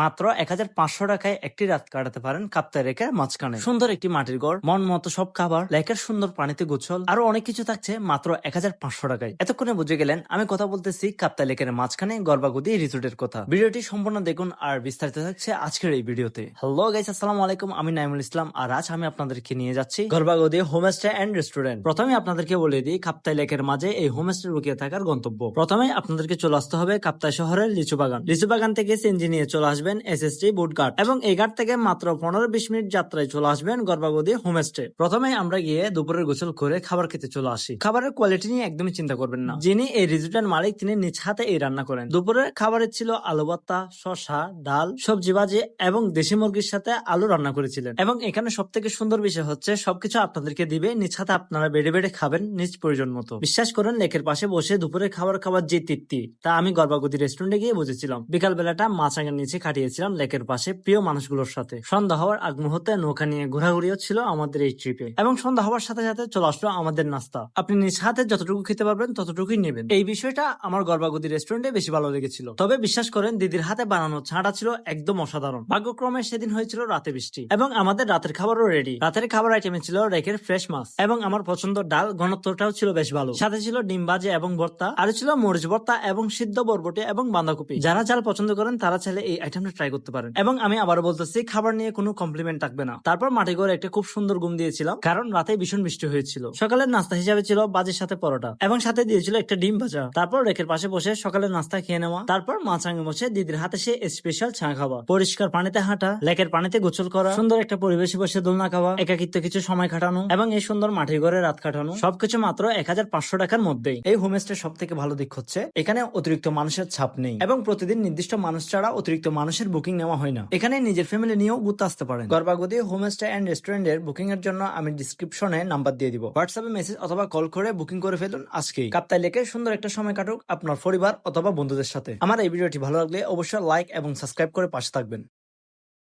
মাত্র এক হাজার পাঁচশো টাকায় একটি রাত কাটাতে পারেন কাপ্তাই লেকের মাঝখানে। সুন্দর একটি মাটির ঘর মন মতো সব খাবার, লেকের সুন্দর পানিতে গোছল আরও অনেক কিছু থাকছে মাত্র এক হাজার পাঁচশো টাকায়। এতক্ষণে বুঝে গেলেন আমি কথা বলতেছি কাপ্তাই লেকের মাঝখানে গর্বাগুদি রিসোর্টের কথা। ভিডিওটি সম্পূর্ণ দেখুন আর বিস্তারিত থাকছে আজকের এই ভিডিওতে। হ্যালো গাইস, আসসালামু আলাইকুম। আমি নাইমুল ইসলাম আর আজ আমি আপনাদেরকে নিয়ে যাচ্ছি গর্বাগদি হোমস্টে এন্ড রেস্টুরেন্ট। প্রথমে আপনাদেরকে বলে দিই কাপ্তাই লেকের মাঝে এই হোমস্টে লুকিয়ে থাকার গন্তব্য। প্রথমে আপনাদেরকে চলে আসতে হবে কাপ্তাই শহরের লিচু বাগান লিচু বাগান থেকে সিএনজি নিয়ে চলে আসবেন এসএসটি বুট ঘাট এবং এই ঘাট থেকে মাত্র পনেরো বিশ মিনিট যাত্রায় চলে আসবেন গর্বাগদি হোমস্টে প্রথমে আমরা গিয়ে দুপুরের গোসল করে খাবার খেতে চলে আসি। খাবারের কোয়ালিটি নিয়ে একদমই চিন্তা করবেন না। যিনি এই রিসোর্টের মালিক, তিনি নিজ হাতে এই রান্না করেন। দুপুরের খাবারে ছিল আলু ভর্তা, শসা, ডাল, সবজি ভাজি এবং দেশি মুরগির সাথে আলু রান্না করেছিলেন। এবং এখানে সব থেকে সুন্দর বিষয় হচ্ছে, সবকিছু আপনাদেরকে দিবে, নিজ হাতে আপনারা বেড়ে বেড়ে খাবেন নিজ প্রয়োজন মতো। বিশ্বাস করেন, লেকের পাশে বসে দুপুরে খাবার খাবার যে তৃপ্তি, তা আমি গর্বাগতি রেস্টুরেন্টে গিয়ে বুঝেছিলাম। বিকাল বেলাটা মাছাঙ্গের নিচে কাটিয়েছিলাম লেকের পাশে প্রিয় মানুষগুলোর সাথে। সন্ধ্যা হওয়ার আগ মুহূর্তে নৌকা নিয়ে ঘোরাঘুরিও ছিল আমাদের এই ট্রিপে এবং সন্ধ্যা হওয়ার সাথে সাথে চলে আসলো আমাদের নাস্তা। আপনি নিজ হাতে যতটুকু খেতে পারবেন ততটুকুই নেবেন। এই বিষয়টা আমার গর্বাগতি রেস্টুরেন্টে বেশি ভালো লেগেছিল। তবে বিশ্বাস করেন, দিদির হাতে বানানো ছাঁটা ছিল একদম অসাধারণ। ভাগ্যক্রমে সেদিন হয়েছিল রাতে বৃষ্টি এবং আমাদের রাতের খাবারও রেডি রাতের খাবার আইটেমে ছিল রেকের ফ্রেশ মাছ এবং আমার পছন্দ ডাল, ঘনত্বটাও ছিল বেশ ভালো। সাথে ছিল ডিম ভাজি এবং ভর্তা, আর ছিল মরিচ ভর্তা এবং সিদ্ধ বরবটি এবং বাঁধাকপি। যারা ঝাল পছন্দ করেন তারা চাইলে এই আইটেমটা ট্রাই করতে পারেন। এবং আমি আবারও বলতেছি, খাবার নিয়ে কোনো কমপ্লিমেন্ট থাকবে না। তারপর মাটি করে একটা খুব সুন্দর ঘুম দিয়েছিলাম, কারণ রাতে ভীষণ বৃষ্টি হয়েছিল। সকালের নাস্তা হিসাবে ছিল বাজির সাথে পরোটা, এবং সাথে দিয়েছিল একটা ডিম ভাজা। তারপর রেকের পাশে বসে সকালের নাস্তা খেয়ে নেওয়া, তারপর মাছাঙ্গে বসে দিদির হাতে সে স্পেশাল চা খাওয়া। পরিষ্কার পানিতে হাঁটা, লেকের পানিতে গোসল করা, সুন্দর একটা পরিবেশে বসে দোলনা খাওয়া, একাকিত্ব কিছু সময় কাটানো, এবং এই সুন্দর মাটির ঘরে রাত কাটানো, সবকিছু মাত্র এক হাজার পাঁচশো টাকার মধ্যেই। এই হোমস্টে সব থেকে ভালো দিক হচ্ছে, এখানে অতিরিক্ত মানুষের ছাপ নেই, এবং প্রতিদিন নির্দিষ্ট মানুষ ছাড়া অতিরিক্ত মানুষের বুকিং নেওয়া হয় না। এখানে নিজের ফ্যামিলি নিয়েও ঘুরতে আসতে পারেন। গর্বাগদি হোমস্টে এন্ড রেস্টুরেন্টের বুকিং এর জন্য আমি ডিসক্রিপশনে নাম্বার দিয়ে দিব। হোয়াটসঅ্যাপে মেসেজ অথবা কল করে বুকিং করে ফেলুন আজকেই। কাপ্তাই লেকে সুন্দর একটা সময় কাটুক আপনার পরিবার অথবা বন্ধুদের সাথে। আমার এই ভিডিওটি ভালো লাগলে অবশ্যই লাইক এবং সাবস্ক্রাইব করে পাশে থাকবেন।